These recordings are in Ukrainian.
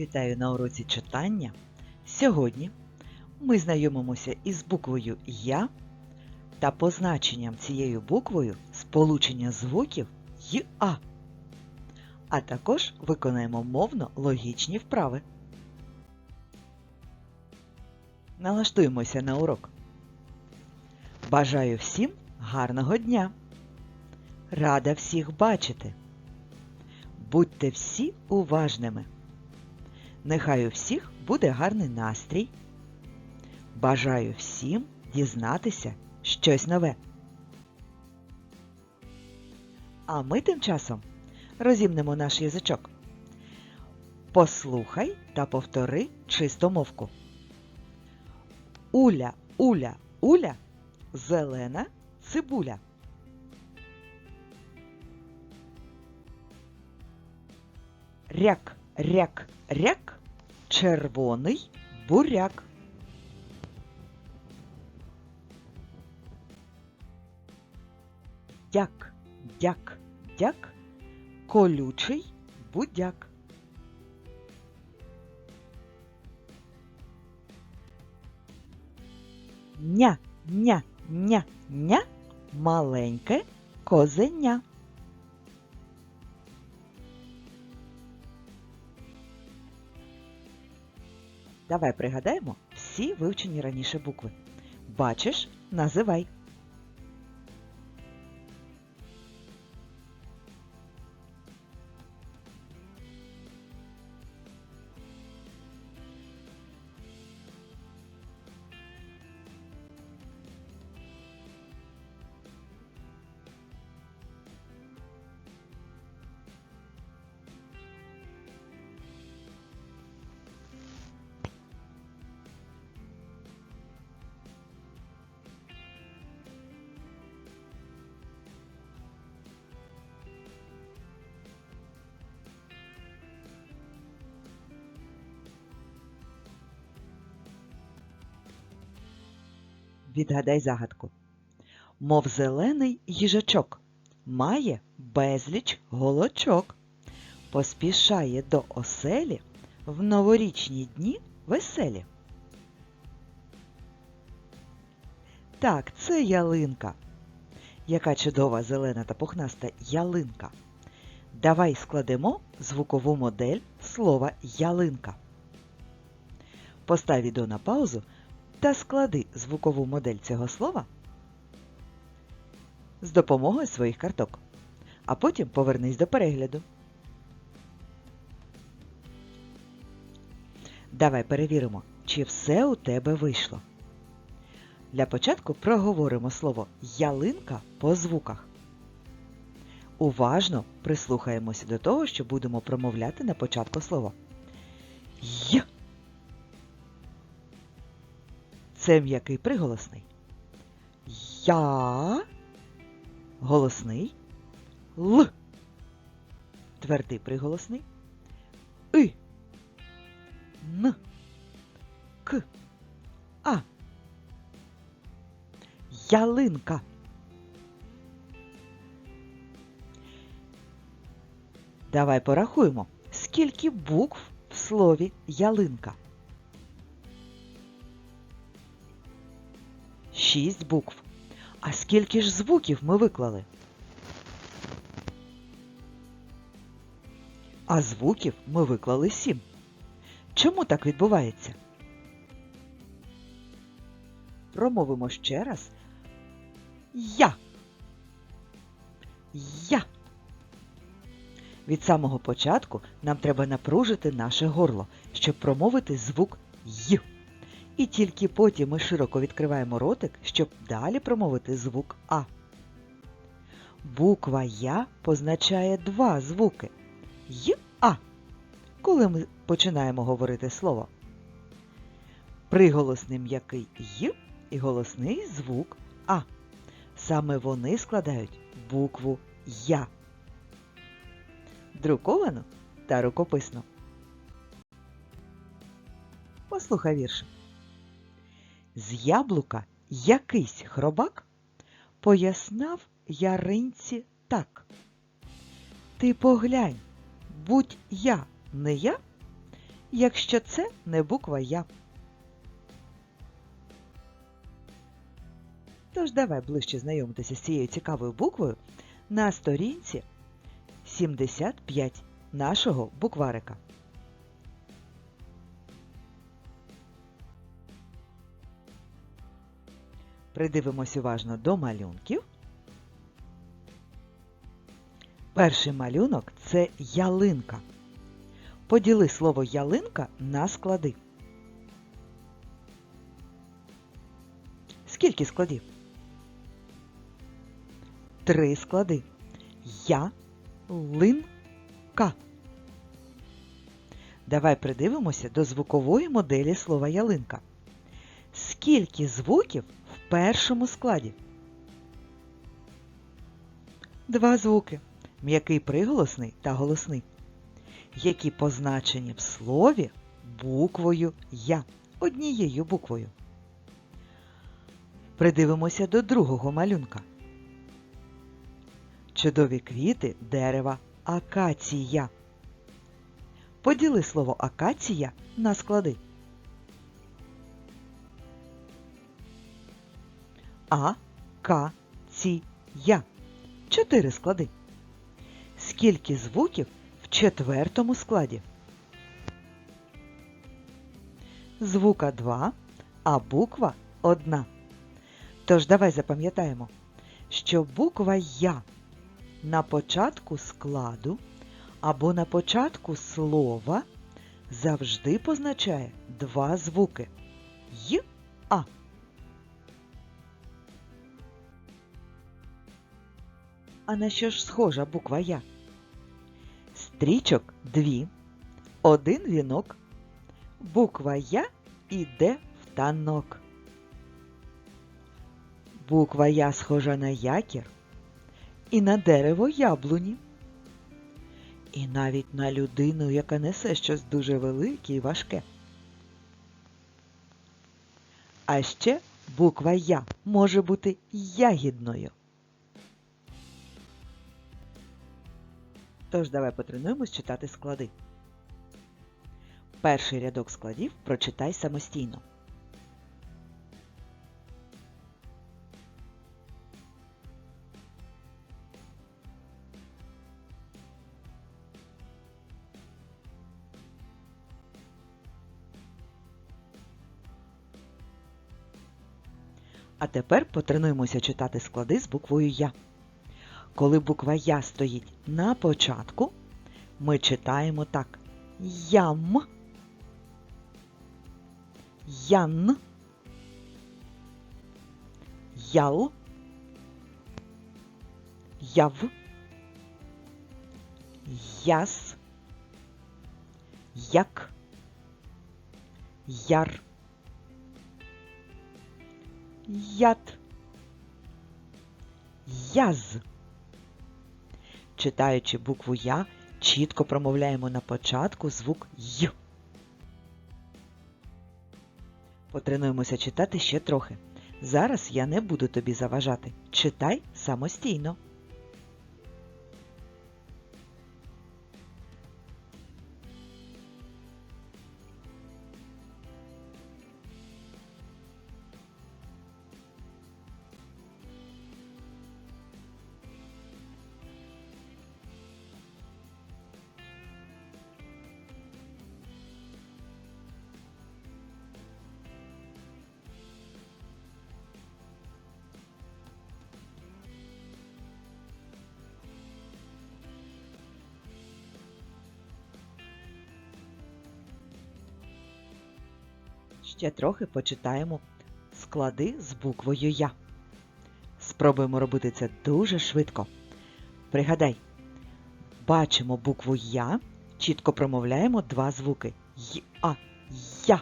Вітаю на уроці читання. Сьогодні ми знайомимося із буквою Я та позначенням цією буквою сполучення звуків й-а. А також виконаємо мовно-логічні вправи. Налаштуємося на урок. Бажаю всім гарного дня! Рада всіх бачити! Будьте всі уважними! Нехай у всіх буде гарний настрій. Бажаю всім дізнатися щось нове. А ми тим часом розімнемо наш язичок. Послухай та повтори чистомовку. Уля, уля, уля, зелена цибуля. Ряк, ряк, ряк, червоний буряк. Дяк, дяк, дяк, колючий будяк. Ня, ня, ня, ня, маленьке козеня. Давай пригадаємо всі вивчені раніше букви. Бачиш, називай. Відгадай загадку. Мов зелений їжачок, має безліч голочок, поспішає до оселі в новорічні дні веселі. Так, це ялинка. Яка чудова зелена та пухнаста ялинка. Давай складемо звукову модель слова ялинка. Постав відео на паузу та склади звукову модель цього слова з допомогою своїх карток. А потім повернись до перегляду. Давай перевіримо, чи все у тебе вийшло. Для початку проговоримо слово ялинка по звуках. Уважно прислухаємося до того, що будемо промовляти на початку слова. Й. Це м'який приголосний. Я. Голосний. Л. Твердий приголосний. И. Н. К. А. Ялинка. Давай порахуємо, скільки букв в слові ялинка. Шість букв. А скільки ж звуків ми виклали? А звуків ми виклали сім. Чому так відбувається? Промовимо ще раз. Я. Я. Від самого початку нам треба напружити наше горло, щоб промовити звук Й. І тільки потім ми широко відкриваємо ротик, щоб далі промовити звук А. Буква Я позначає два звуки Й А. Коли ми починаємо говорити слово. Приголосний м'який Й і голосний звук А. Саме вони складають букву Я. Друковану та рукописну. Послухай віршик. З яблука якийсь хробак пояснав яринці так. Ти поглянь, будь я не я, якщо це не буква Я. Тож давай ближче знайомитися з цією цікавою буквою на сторінці 75 нашого букварика. Придивимось уважно до малюнків. Перший малюнок це ялинка. Поділи слово ялинка на склади. Скільки складів? Три склади. Я линка. Давай придивимося до звукової моделі слова ялинка. Скільки звуків першому складі? Два звуки. М'який приголосний та голосний, які позначені в слові буквою Я, однією буквою. Придивимося до другого малюнка. Чудові квіти дерева акація. Поділи слово акація на склади. А, К, Ці, Я. Чотири склади. Скільки звуків в четвертому складі? Звука два, а буква одна. Тож давай запам'ятаємо, що буква Я на початку складу або на початку слова завжди позначає два звуки Й, А. А на що ж схожа буква Я? Стрічок дві, один вінок. Буква Я іде в танок. Буква Я схожа на якір і на дерево яблуні. І навіть на людину, яка несе щось дуже велике і важке. А ще буква Я може бути ягідною. Тож давай потренуємось читати склади. Перший рядок складів прочитай самостійно. А тепер потренуємося читати склади з буквою Я. Коли буква Я стоїть на початку, ми читаємо так. Ям, Ян, Ял, Яв, Яс, Як, Яр, Яд, Яз. Читаючи букву Я, чітко промовляємо на початку звук Й. Потренуємося читати ще трохи. Зараз я не буду тобі заважати. Читай самостійно. Ще трохи почитаємо склади з буквою Я. Спробуємо робити це дуже швидко. Пригадай, бачимо букву Я, чітко промовляємо два звуки А, Я.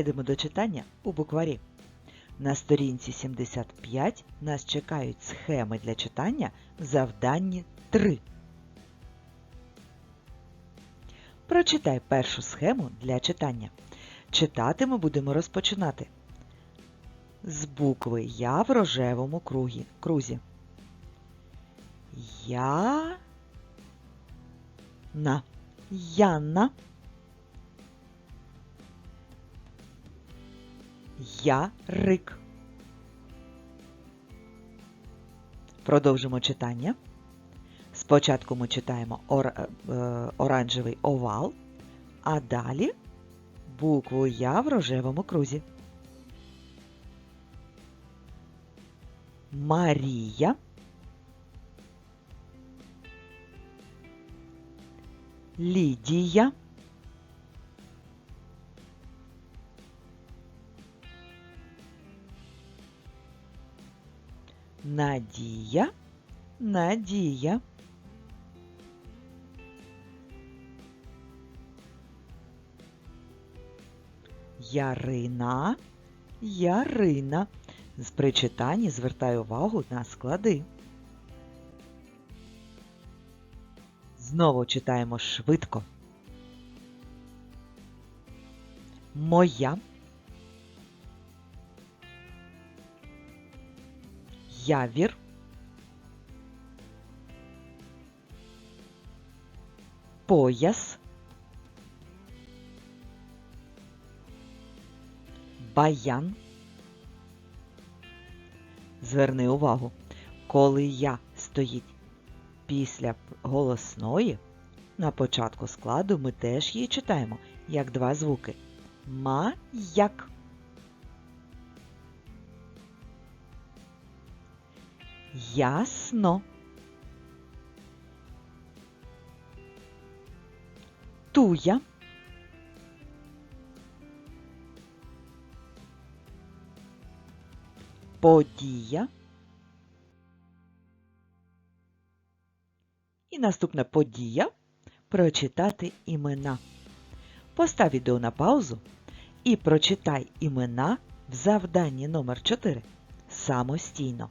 Перейдемо до читання у букварі. На сторінці 75 нас чекають схеми для читання в завданні 3. Прочитай першу схему для читання. Читати ми будемо розпочинати з букви Я в рожевому кругі, крузі. Я на Яна. Ярик. Продовжимо читання. Спочатку ми читаємо е, оранжевий овал, а далі букву Я в рожевому крузі. Марія. Лідія. Надія. Надія. Ярина. Ярина. З причитанні звертай увагу на склади. Знову читаємо швидко. Моя. Явір. Пояс. Баян. Зверни увагу, коли я стоїть після голосної, на початку складу ми теж її читаємо як два звуки. Ма-як. Ясно. Туя. Подія. І наступна подія прочитати імена. Постав відео на паузу і прочитай імена в завданні номер 4 самостійно.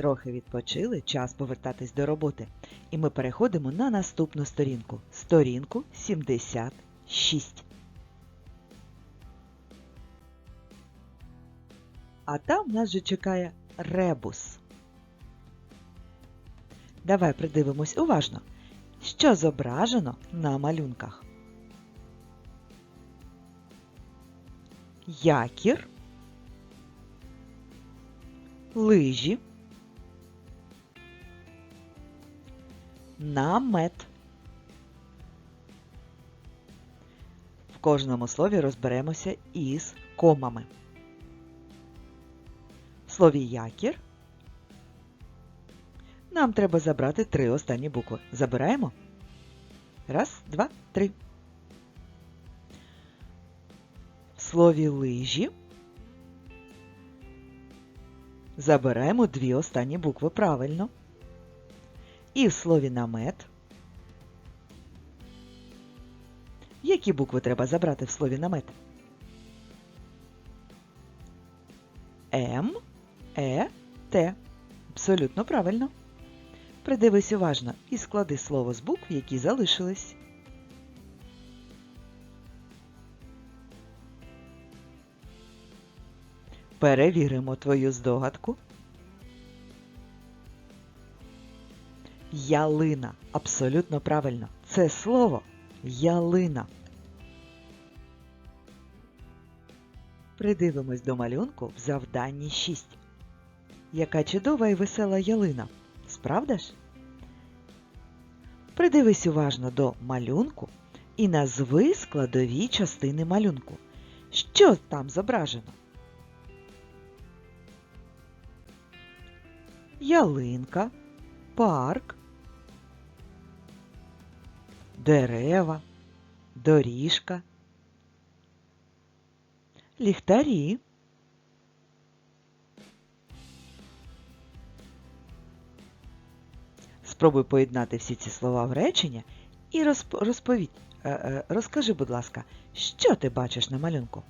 Трохи відпочили, час повертатись до роботи. І ми переходимо на наступну сторінку. Сторінку 76. А там нас же чекає ребус. Давай придивимось уважно, що зображено на малюнках. Якір, лижі, намет. В кожному слові розберемося із комами. В слові якір нам треба забрати три останні букви. Забираємо. Раз, два, три. В слові лижі забираємо дві останні букви правильно. І в слові намет. Які букви треба забрати в слові намет? М, Е, Т. Абсолютно правильно. Придивись уважно і склади слово з букв, які залишились. Перевіримо твою здогадку. Ялина. Абсолютно правильно. Це слово ялина. Придивимось до малюнку в завданні 6. Яка чудова і весела ялина. Справда ж? Придивись уважно до малюнку і назви складові частини малюнку. Що там зображено? Ялинка, парк, дерева, доріжка, ліхтарі. Спробуй поєднати всі ці слова в речення і розп- розповідь. е, е, Розкажи, будь ласка, що ти бачиш на малюнку?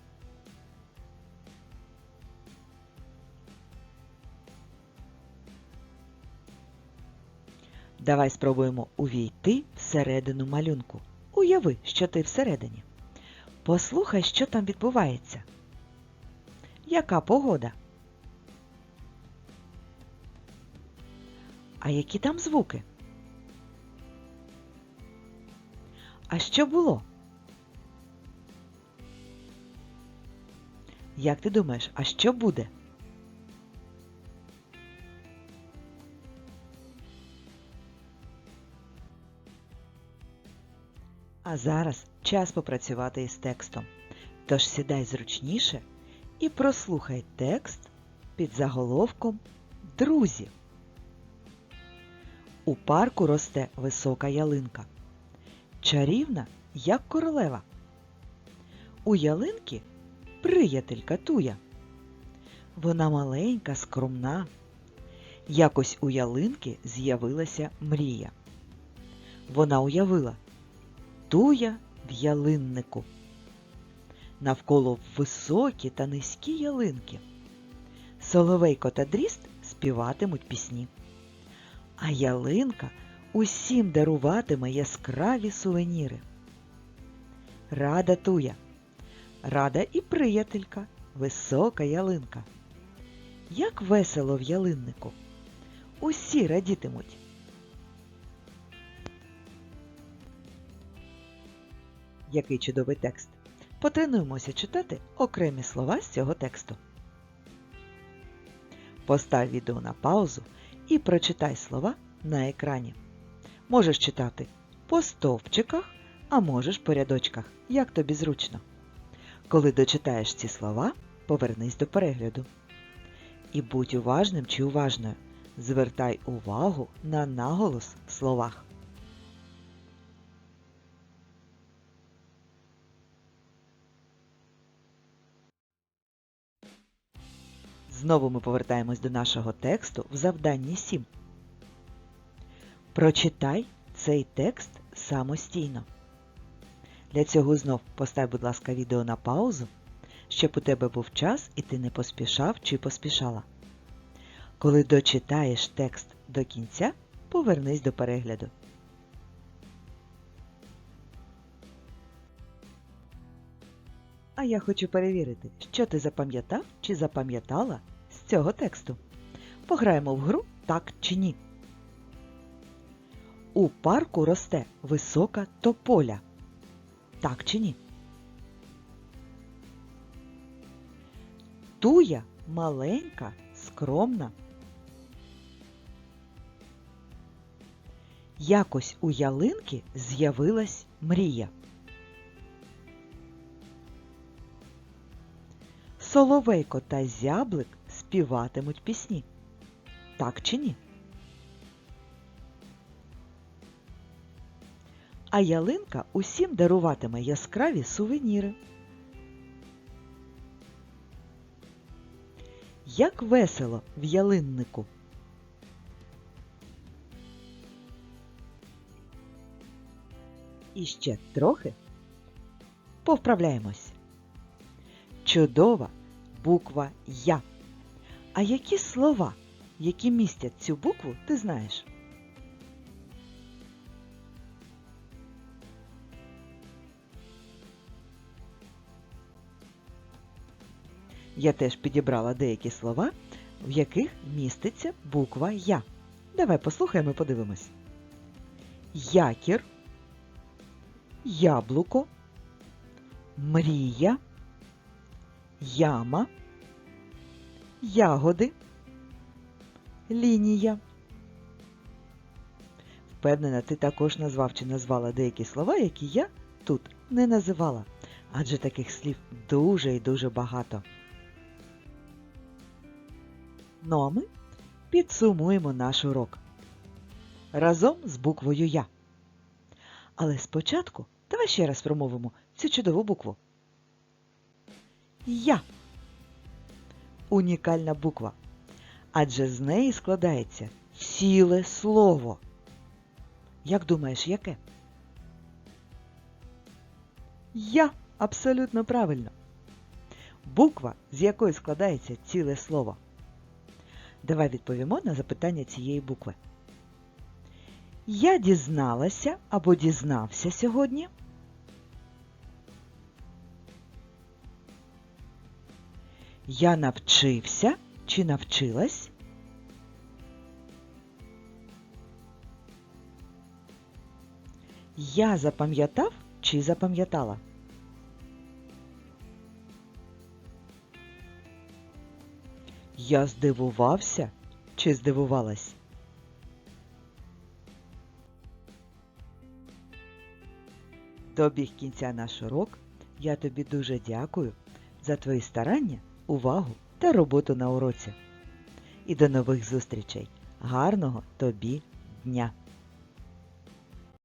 Давай спробуємо увійти всередину малюнку. Уяви, що ти всередині. Послухай, що там відбувається. Яка погода? А які там звуки? А що було? Як ти думаєш, а що буде? А зараз час попрацювати із текстом. Тож сідай зручніше і прослухай текст під заголовком Друзі. У парку росте висока ялинка. Чарівна, як королева. У ялинки приятелька туя. Вона маленька, скромна. Якось у ялинки з'явилася мрія. Вона уявила туя в ялиннику. Навколо високі та низькі ялинки. Соловейко та дріст співатимуть пісні. А ялинка усім даруватиме яскраві сувеніри. Рада туя, рада і приятелька, висока ялинка. Як весело в ялиннику. Усі радітимуть. Який чудовий текст. Потренуємося читати окремі слова з цього тексту. Постав відео на паузу і прочитай слова на екрані. Можеш читати по стовпчиках, а можеш по рядочках, як тобі зручно. Коли дочитаєш ці слова, повернись до перегляду. І будь уважним чи уважною. Звертай увагу на наголос в словах. Знову ми повертаємось до нашого тексту в завданні 7. Прочитай цей текст самостійно. Для цього знов постав, будь ласка, відео на паузу, щоб у тебе був час і ти не поспішав чи поспішала. Коли дочитаєш текст до кінця, повернись до перегляду. А я хочу перевірити, що ти запам'ятав чи запам'ятала з цього тексту. Пограємо в гру так чи ні. У парку росте висока тополя. Так чи ні? Туя маленька, скромна. Якось у ялинки з'явилась мрія. Соловейко та зяблик співатимуть пісні. Так чи ні? А ялинка усім даруватиме яскраві сувеніри. Як весело в ялиннику. І ще трохи повправляємось. Чудова буква Я. А які слова, які містять цю букву, ти знаєш? Я теж підібрала деякі слова, в яких міститься буква Я. Давай послухаємо і подивимось. Якір, яблуко, мрія, яма, ягоди, лінія. Впевнена, ти також назвав чи назвала деякі слова, які я тут не називала, адже таких слів дуже і дуже багато. Ну а ми підсумуємо наш урок разом з буквою Я. Але спочатку давай ще раз промовимо цю чудову букву. Я. Унікальна буква. Адже з неї складається ціле слово. Як думаєш, яке? Я абсолютно правильно. Буква, з якої складається ціле слово. Давай відповімо на запитання цієї букви. Я дізналася або дізнався сьогодні. Я навчився чи навчилась. Я запам'ятав чи запам'ятала. Я здивувався чи здивувалась? Добіг кінця наш урок. Я тобі дуже дякую за твої старання, увагу та роботу на уроці. І до нових зустрічей. Гарного тобі дня!